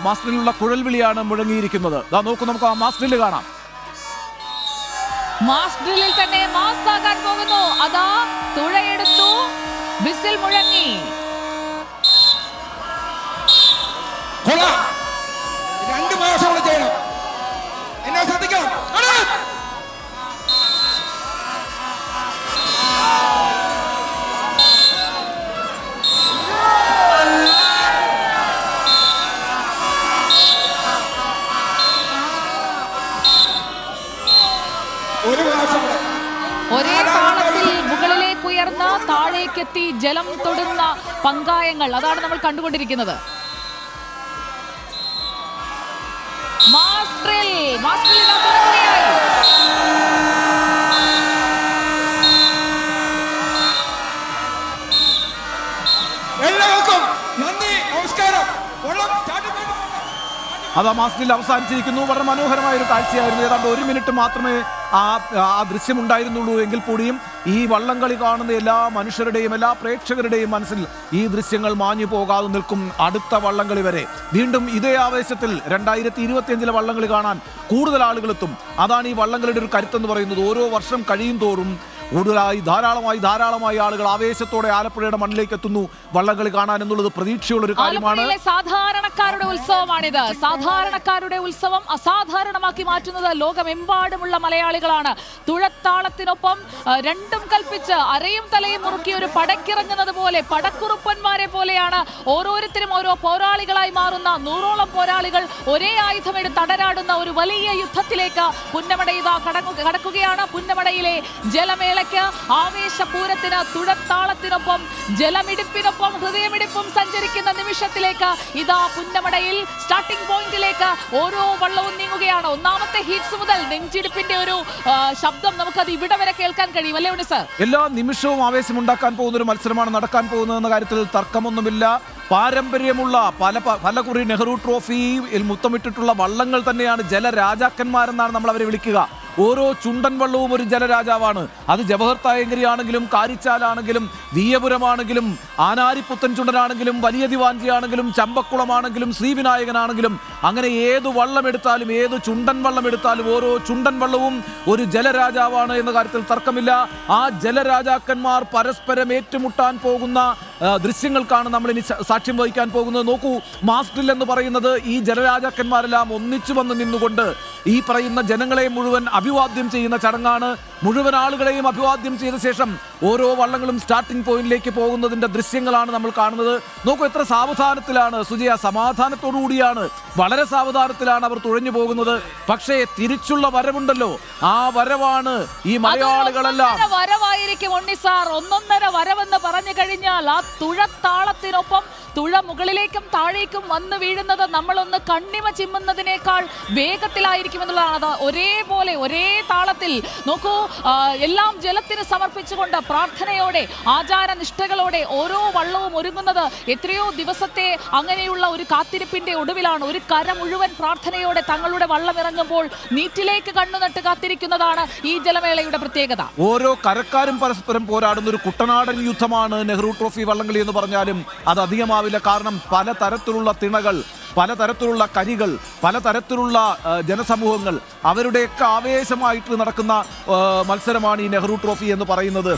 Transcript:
മാസ്റ്ററിലുള്ള കുഴൽവിളിയാണ് മുഴങ്ങിയിരിക്കുന്നത്. ദാ നോക്കൂ നമുക്ക് ആ മാസ്റ്ററിൽ കാണാം. മാസ്റ്ററിൽ തന്നെ മാസ്സാകാൻ പോകുന്നു. അതാ തുഴയെടുത്തു. വിസിൽ മുഴങ്ങി. കൊള്ളാം. ഒരേ താളത്തിൽ മുകളിലേക്ക് ഉയർന്ന താഴേക്കെത്തി ജലം തൊടുന്ന പങ്കായങ്ങൾ. അതാണ് നമ്മൾ കണ്ടുകൊണ്ടിരിക്കുന്നത്. അതാ ഡ്രിൽ, മാസ് ഡ്രിൽ ഇതാ തുടങ്ങുകയായി. എല്ലാവർക്കും നന്ദി നമസ്കാരം. അത് ആ മാസ്റ്ററിൽ അവസാനിച്ചിരിക്കുന്നു. വളരെ മനോഹരമായ ഒരു കാഴ്ചയായിരുന്നു. ഏതാണ്ട് ഒരു മിനിറ്റ് മാത്രമേ ആ ആ ദൃശ്യമുണ്ടായിരുന്നുള്ളൂ എങ്കിൽ കൂടിയും ഈ വള്ളംകളി കാണുന്ന എല്ലാ മനുഷ്യരുടെയും എല്ലാ പ്രേക്ഷകരുടെയും മനസ്സിൽ ഈ ദൃശ്യങ്ങൾ മാഞ്ഞു പോകാതെ നിൽക്കും അടുത്ത വള്ളംകളി വരെ. വീണ്ടും ഇതേ ആവേശത്തിൽ രണ്ടായിരത്തി ഇരുപത്തിയഞ്ചിലെ വള്ളംകളി കാണാൻ കൂടുതൽ ആളുകളെത്തും അതാണ് ഈ വള്ളംകളിയുടെ ഒരു കരുത്തെന്ന് പറയുന്നത്. ഓരോ വർഷം കഴിയും തോറും കൂടുതലായി ധാരാളമായി ധാരാളമായി ആളുകൾ ആവേശത്തോടെ ആലപ്പുഴയുടെ മണ്ണിലേക്ക് എത്തുന്നു വള്ളംകളി കാണാൻ എന്നുള്ളത് പ്രതീക്ഷയുള്ള ഒരു കാര്യമാണ്. ആലപ്പുഴയിലെ സാധാരണക്കാരുടെ ഉത്സവമാണിത്. സാധാരണക്കാരുടെ ഉത്സവം അസാധാരണമാക്കി മാറ്റുന്നത് ലോകമെമ്പാടുമുള്ള മലയാളികളാണ്. തുഴത്താളത്തിനൊപ്പം രണ്ടും കൽപ്പിച്ച് അരയും തലയും മുറുക്കി ഒരു പടക്കിറങ്ങുന്നത് പോലെ പടക്കുറുപ്പന്മാരെ പോലെയാണ് ഓരോരുത്തരും ഓരോ പോരാളികളായി മാറുന്ന നൂറോളം പോരാളികൾ ഒരേ ആയുധമെടുത്ത് തടരാടുന്ന ഒരു വലിയ യുദ്ധത്തിലേക്ക് പുന്നമട കടക്കുകയാണ്. പുന്നമടയിലെ ജലമേളയ്ക്ക് ആവേശപൂരത്തിന് തുഴത്താളത്തിനൊപ്പം ജലമിടിപ്പിനൊപ്പം ഹൃദയമിടിപ്പും സഞ്ചരിക്കുന്ന നിമിഷത്തിലേക്ക് ഇതാ പുന്നമടയിൽ സ്റ്റാർട്ടിംഗ് പോയിന്റിലേക്ക് ഓരോ വള്ളവും നീങ്ങുകയാണ്. ഒന്നാമത്തെ ഹീറ്റ്സ് മുതൽ നെഞ്ചിടിപ്പിന്റെ ഒരു ശബ്ദം നമുക്കത് ഇവിടെ വരെ കേൾക്കാൻ കഴിയും. അല്ലേ ഉണ്ട് സർ? എല്ലാ നിമിഷവും ആവേശം ഉണ്ടാക്കാൻ പോകുന്ന ഒരു മത്സരമാണ് നടക്കാൻ പോകുന്നതെന്ന കാര്യത്തിൽ തർക്കമൊന്നുമില്ല. പാരമ്പര്യമുള്ള പല പലകുറി പല കുറി നെഹ്റു ട്രോഫിയിൽ മുത്തമിട്ടിട്ടുള്ള വള്ളങ്ങൾ തന്നെയാണ് ജലരാജാക്കന്മാരെന്നാണ് നമ്മൾ അവരെ വിളിക്കുക. ഓരോ ചുണ്ടൻ വള്ളവും ഒരു ജലരാജാവാണ്. അത് ജവഹർ തായങ്കരി ആണെങ്കിലും കാരിച്ചാലാണെങ്കിലും വീയപുരമാണെങ്കിലും ആനാരിപ്പുത്തൻ ചുണ്ടനാണെങ്കിലും വലിയ ദിവാഞ്ചിയാണെങ്കിലും ചമ്പക്കുളമാണെങ്കിലും ശ്രീവിനായകനാണെങ്കിലും അങ്ങനെ ഏത് വള്ളം എടുത്താലും ഏത് ചുണ്ടൻ വള്ളം എടുത്താലും ഓരോ ചുണ്ടൻ വള്ളവും ഒരു ജലരാജാവാണ് എന്ന കാര്യത്തിൽ തർക്കമില്ല. ആ ജലരാജാക്കന്മാർ പരസ്പരം ഏറ്റുമുട്ടാൻ പോകുന്ന ദൃശ്യങ്ങൾക്കാണ് നമ്മൾ ഇനി സാക്ഷ്യം വഹിക്കാൻ പോകുന്നത്. നോക്കൂ മാസ്ക് എന്ന് പറയുന്നത് ഈ ജനരാജാക്കന്മാരെല്ലാം ഒന്നിച്ചു വന്ന് നിന്നുകൊണ്ട് ഈ പറയുന്ന ജനങ്ങളെ മുഴുവൻ അഭിവാദ്യം ചെയ്യുന്ന ചടങ്ങാണ്. മുഴുവൻ ആളുകളെയും അഭിവാദ്യം ചെയ്ത ശേഷം ഓരോ വള്ളങ്ങളും സ്റ്റാർട്ടിംഗ് പോയിന്റിലേക്ക് പോകുന്നതിന്റെ ദൃശ്യങ്ങളാണ് നമ്മൾ കാണുന്നത്. നോക്കൂ എത്ര സാവധാനത്തിലാണ് സുജയ സമാധാനത്തോടു കൂടിയാണ് വളരെ സാവധാനത്തിലാണ് അവർ തുഴഞ്ഞു പോകുന്നത്. പക്ഷേ തിരിച്ചുള്ള വരവുണ്ടല്ലോ. ആ വരവാണ് ഈ മലയാളികളെല്ലാം വരവായിരിക്കും ഒന്നൊന്നര വരവെന്ന് പറഞ്ഞു കഴിഞ്ഞാൽ ആ തുഴത്താളത്തിനൊപ്പം തുഴ മുകളിലേക്കും താഴേക്കും വന്ന് വീഴുന്നത് നമ്മളൊന്ന് കണ്ണിമ ചിമ്മുന്നതിനേക്കാൾ വേഗത്തിലായിരിക്കും എന്നുള്ളതാണ് അത് ഒരേപോലെ ഒരേ താളത്തിൽ നോക്കൂ എല്ലാം ജലത്തിന് സമർപ്പിച്ചുകൊണ്ട് പ്രാർത്ഥനയോടെ ആചാരനിഷ്ഠകളോടെ ഓരോ വള്ളവും ഒരുങ്ങുന്നത് എത്രയോ ദിവസത്തെ അങ്ങനെയുള്ള ഒരു കാത്തിരിപ്പിന്റെ ഒടുവിലാണ്. ഒരു കര മുഴുവൻ പ്രാർത്ഥനയോടെ തങ്ങളുടെ വള്ളം ഇറങ്ങുമ്പോൾ നീറ്റിലേക്ക് കണ്ണുനട്ട് കാത്തിരിക്കുന്നതാണ് ഈ ജലമേളയുടെ പ്രത്യേകത. ഓരോ കരക്കാരും പരസ്പരം പോരാടുന്ന ഒരു കുട്ടനാടൻ യുദ്ധമാണ് നെഹ്റു ട്രോഫി വള്ളംകളി എന്ന് പറഞ്ഞാലും അത് അധികമാവില്ല കാരണം പലതരത്തിലുള്ള തിണകൾ പലതരത്തിലുള്ള കരികൾ പലതരത്തിലുള്ള ജനസമൂഹങ്ങൾ അവരുടെയൊക്കെ ആവേശമായിട്ട് നടക്കുന്ന മത്സരമാണ് ഈ നെഹ്റു ട്രോഫി എന്ന് പറയുന്നത്.